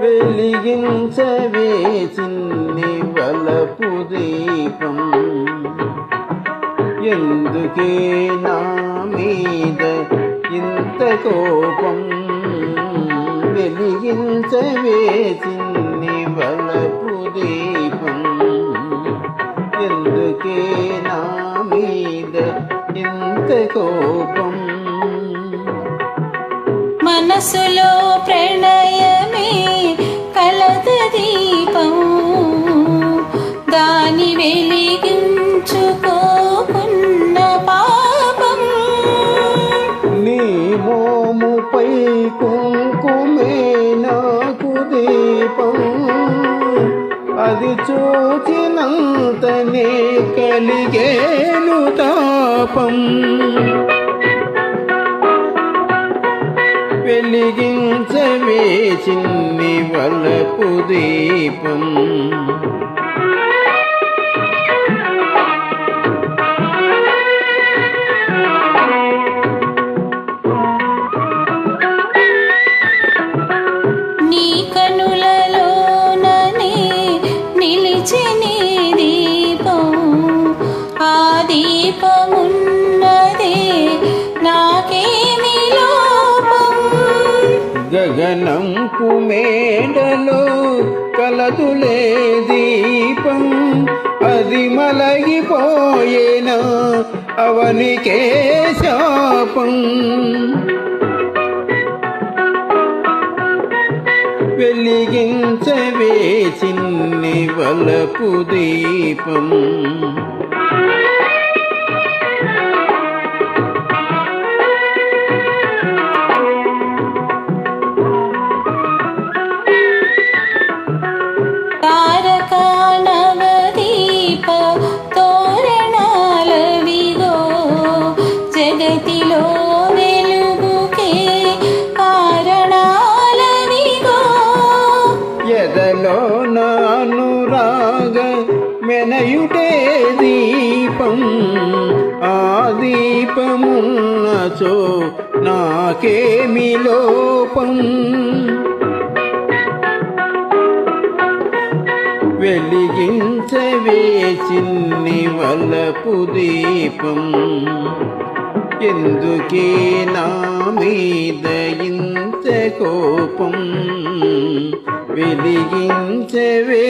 వెలిగించవే చిన్ని వలపు దీపం. ఎందుకే నా మీద ఇంత కోపం? వెలిగించవే చిన్ని వలపు దీపం. నా మీద ఇంత కోపం? మనసులో ప్రణయమే కలత దీపం. దాని వెలిగించుకోకున్న పాపం. నీ మోముపై కుంకుమే నాకు దీపం. అది చూచినంతనే కలిగేను తాపం. వెలిగించవే చిన్ని వలపు దీపం. గగనంపు మేడలో కలదులే దీపం. అది మలగిపోయేనా అవనికే శాపం వెలిగించవే చిన్ని వలపు దీపం. ఎదలో నాను మెనయుటే దీపం ఆ దీపమున్నచో నాకేమి లోపం. వెలిగించవే చిన్ని వలపు దీపం ఎందుకే నా మీద ఇంత కోపం? వెలిగించవే